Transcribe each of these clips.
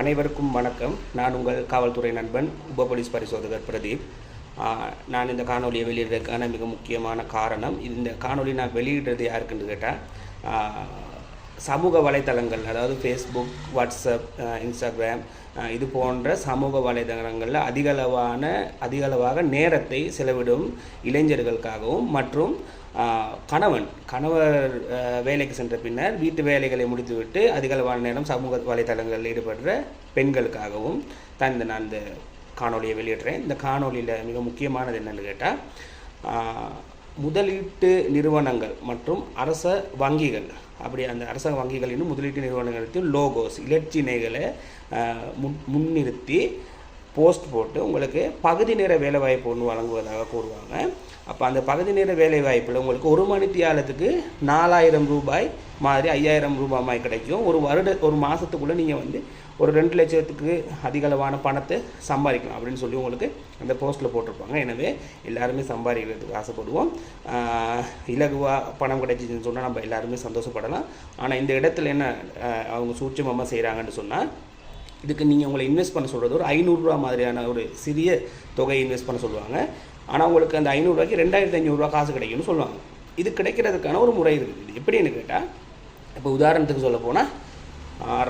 அனைவருக்கும் வணக்கம். நான் உங்கள் காவல்துறை நண்பன் உப போலீஸ் பரிசோதகர் பிரதீப். நான் இந்த காணொலியை வெளியிடுறதுக்கான மிக முக்கியமான காரணம் இந்த காணொலி நான் வெளியிடுறது யாருக்குன்னு கேட்டால் சமூக வலைத்தளங்கள் அதாவது ஃபேஸ்புக் வாட்ஸ்அப் இன்ஸ்டாகிராம் இது போன்ற சமூக வலைதளங்களில் அதிகளவான அதிகளவாக நேரத்தை செலவிடும் இளைஞர்களுக்காகவும் மற்றும் கணவன் கணவர் வேலைக்கு சென்ற பின்னர் வீட்டு வேலைகளை முடித்துவிட்டு அதிகளவான நேரம் சமூக வலைத்தளங்களில் ஈடுபடுற பெண்களுக்காகவும் தான் இந்த நான் இந்த காணொலியை வெளியிடுறேன். இந்த காணொலியில் மிக முக்கியமானது என்னென்னு கேட்டால் முதலீட்டு நிறுவனங்கள் மற்றும் அரச வங்கிகள். அப்படி அந்த அரசாங்க வங்கிகளின் முதலீட்டு நிறுவனங்களுக்கு லோகோஸ் இலட்சினைகளை முன் முன்னிறுத்தி போஸ்ட் போட்டு உங்களுக்கு பகுதி நேர வேலைவாய்ப்பு ஒன்று வழங்குவதாக கூறுவாங்க. அப்போ அந்த பகுதி நேர வேலைவாய்ப்பில் உங்களுக்கு ஒரு மணித்தியாலத்துக்கு நாலாயிரம் ரூபாய் மாதிரி ஐயாயிரம் ரூபாய் மாதிரி கிடைக்கும். ஒரு வருட ஒரு மாதத்துக்குள்ளே நீங்கள் வந்து ஒரு ரெண்டு லட்சத்துக்கு அதிகளவான பணத்தை சம்பாதிக்கலாம் அப்படின்னு சொல்லி உங்களுக்கு அந்த போஸ்ட்டில் போட்டிருப்பாங்க. எனவே எல்லாருமே சம்பாதிக்கிறதுக்கு ஆசைப்படுவோம். இலகுவாக பணம் கிடைச்சிதுன்னு சொன்னால் நம்ம எல்லாருமே சந்தோஷப்படலாம். ஆனால் இந்த இடத்துல என்ன அவங்க சூட்சமாக செய்கிறாங்கன்னு சொன்னால் இதுக்கு நீங்கள் உங்களை இன்வெஸ்ட் பண்ண சொல்கிறது ஒரு ஐநூறுரூவா மாதிரியான ஒரு சிறிய தொகையை இன்வெஸ்ட் பண்ண சொல்லுவாங்க. ஆனால் உங்களுக்கு அந்த ஐநூறுரூவாய்க்கு ரெண்டாயிரத்தி ஐநூறுரூவா காசு கிடைக்கும்னு சொல்லுவாங்க. இது கிடைக்கிறதுக்கான ஒரு முறை இருக்குது. இது எப்படின்னு கேட்டால் இப்போ உதாரணத்துக்கு சொல்ல போனால்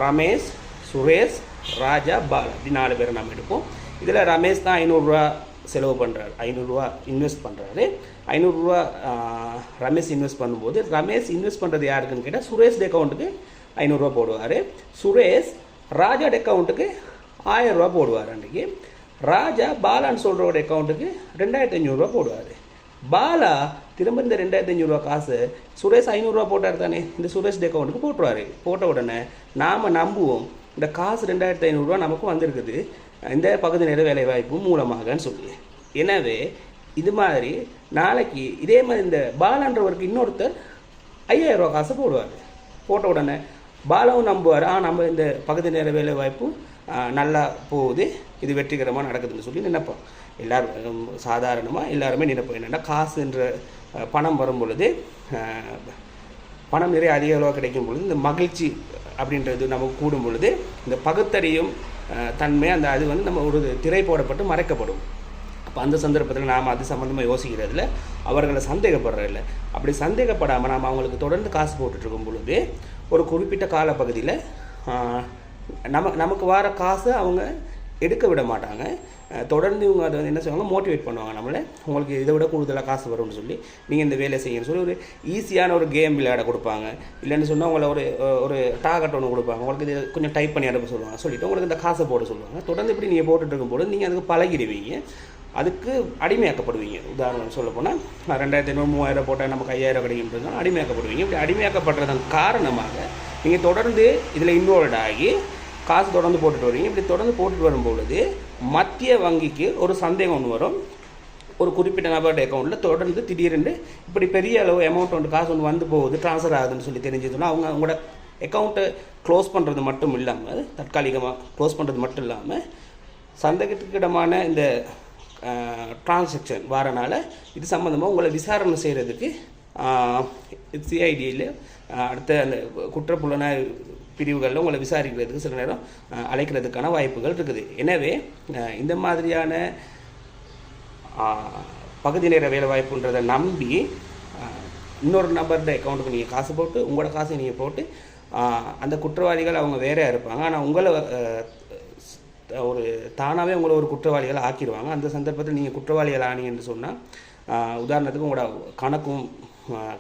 ரமேஷ் சுரேஷ் ராஜா பால் அப்படி நாலு பேரை நம்ம எடுப்போம். இதில் ரமேஷ் தான் ஐநூறுரூவா செலவு பண்ணுறாரு ஐநூறுரூவா இன்வெஸ்ட் பண்ணுறாரு ஐநூறுரூவா ரமேஷ் இன்வெஸ்ட் பண்ணும்போது ரமேஷ் இன்வெஸ்ட் பண்ணுறது யாருக்குன்னு கேட்டால் சுரேஷ் அக்கௌண்ட்டுக்கு ஐநூறுரூவா போடுவார். சுரேஷ் ராஜா அக்கௌண்ட்டுக்கு ஆயிரம் ரூபா போடுவார் அன்றைக்கி ராஜா பாலான்னு சொல்கிறவோட அக்கௌண்ட்டுக்கு ரெண்டாயிரத்தி ஐநூறுரூவா போடுவார். பாலா திரும்ப இந்த ரெண்டாயிரத்தி ஐநூறுரூவா காசு சுரேஷ் ஐநூறுரூவா போட்டார் தானே? இந்த சுரேஷ் அக்கௌண்ட்டுக்கு போட்டுருவாரு. போட்ட உடனே நாம் நம்புவோம் இந்த காசு ரெண்டாயிரத்தி ஐநூறுரூவா நமக்கு வந்திருக்குது. இந்த பகுதி நேர வேலை வாய்ப்பு மூலமாகன்னு சொல்லி. எனவே இது மாதிரி நாளைக்கு இதே மாதிரி இந்த பாலான்றவருக்கு இன்னொருத்தர் ஐயாயிரம் ரூபா காசு போடுவார். போட்ட உடனே பாலாவும் நம்புவார். ஆ நம்ம இந்த பகுதி நேர வேலை வாய்ப்பு நல்லா போகுது. இது வெற்றிகரமாக நடக்குதுன்னு சொல்லி நினைப்போம். எல்லாரும் சாதாரணமாக எல்லாருமே நினைப்போம். என்னென்னா காசுன்ற பணம் வரும் பொழுது பணம் நிறைய அதிக அளவாக கிடைக்கும் பொழுது இந்த மகிழ்ச்சி அப்படின்றது நமக்கு கூடும் பொழுது இந்த பகுத்தறியும் தன்மை அந்த அது வந்து நம்ம ஒரு திரை போடப்பட்டு மறைக்கப்படும். அப்போ அந்த சந்தர்ப்பத்தில் நாம் அது சம்மந்தமாக யோசிக்கிறதில்ல அவர்களை சந்தேகப்படுறதில்ல. அப்படி சந்தேகப்படாமல் நாம் அவங்களுக்கு தொடர்ந்து காசு போட்டுட்டு இருக்கும் பொழுது ஒரு குறிப்பிட்ட காலப்பகுதியில் நம நமக்கு வர காசை அவங்க எடுக்க விட மாட்டாங்க. தொடர்ந்து இவங்க அதை வந்து என்ன செய்வாங்க மோட்டிவேட் பண்ணுவாங்க நம்மளை. உங்களுக்கு இதை விட கூடுதலாக காசு வரும்னு சொல்லி நீங்கள் இந்த வேலை செய்யணும்னு சொல்லி ஒரு ஈஸியான ஒரு கேம் விளையாட கொடுப்பாங்க. இல்லைன்னு சொன்னால் உங்களை ஒரு ஒரு டார்கெட் ஒன்று கொடுப்பாங்க. உங்களுக்கு இது கொஞ்சம் டைப் பண்ணி அனுப்ப சொல்லுவாங்க. சொல்லிவிட்டு உங்களுக்கு இந்த காசை போட சொல்லுவாங்க. தொடர்ந்து இப்படி நீங்கள் போட்டுட்டு இருக்கும்போது நீங்கள் அதுக்கு பழகிடுவீங்க. அதுக்கு அடிமையாக்கப்படுவீங்க. உதாரணம் சொல்ல போனால் ரெண்டாயிரத்தி ஐநூறு மூவாயிரம் போட்டால் நமக்கு ஐயாயிரம் கிடைக்கும்ன்றதுனால அடிமையாக்கப்படுவீங்க. இப்படி அடிமையாக்கப்படுறதன் காரணமாக நீங்கள் தொடர்ந்து இதில் இன்வால்வ் ஆகி காசு தொடர்ந்து போட்டுட்டு வரீங்க இப்படி தொடர்ந்து போட்டுட்டு வரும்பொழுது மத்திய வங்கிக்கு ஒரு சந்தேகம் ஒன்று வரும். ஒரு குறிப்பிட்ட நபருடைய அக்கௌண்ட்டில் தொடர்ந்து திடீரென்று இப்படி பெரிய அளவு அமௌண்ட் ஒன்று காசு ஒன்று வந்து போகுது ட்ரான்ஸ்ஃபர் ஆகுதுன்னு சொல்லி தெரிஞ்சதுன்னா அவங்க அவங்களோட அக்கௌண்ட்டை க்ளோஸ் பண்ணுறது மட்டும் இல்லாமல் தற்காலிகமாக க்ளோஸ் பண்ணுறது மட்டும் இல்லாமல் சந்தேகத்துக்கிடமான இந்த டிரான்சாக்ஷன் வரனால இது சம்மந்தமாக உங்களை விசாரணை செய்கிறதுக்கு சிஐடியில் அடுத்த அந்த குற்றப்புலனாய் பிரிவுகளில் உங்களை விசாரிக்கிறதுக்கு சில நேரம் அழைக்கிறதுக்கான வாய்ப்புகள் இருக்குது. எனவே இந்த மாதிரியான பகுதி நேர வேலை வாய்ப்புன்றதை நம்பி இன்னொரு நபருடைய அக்கௌண்ட்டுக்கு நீங்கள் காசு போட்டு உங்களோட காசை நீங்கள் போட்டு அந்த குற்றவாளிகள் அவங்க வேறையாக இருப்பாங்க. ஆனால் உங்களை ஒரு தானாகவே உங்களை ஒரு குற்றவாளிகளை ஆக்கிடுவாங்க. அந்த சந்தர்ப்பத்தில் நீங்கள் குற்றவாளிகள் ஆனீங்கன்னு சொன்னால் உதாரணத்துக்கு உங்களோட கணக்கும்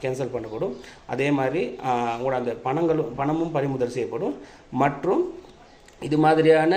கேன்சல் பண்ணப்படும். அதே மாதிரி உங்களோட அந்த பணங்களும் பணமும் பறிமுதல் செய்யப்படும். மற்றும் இது மாதிரியான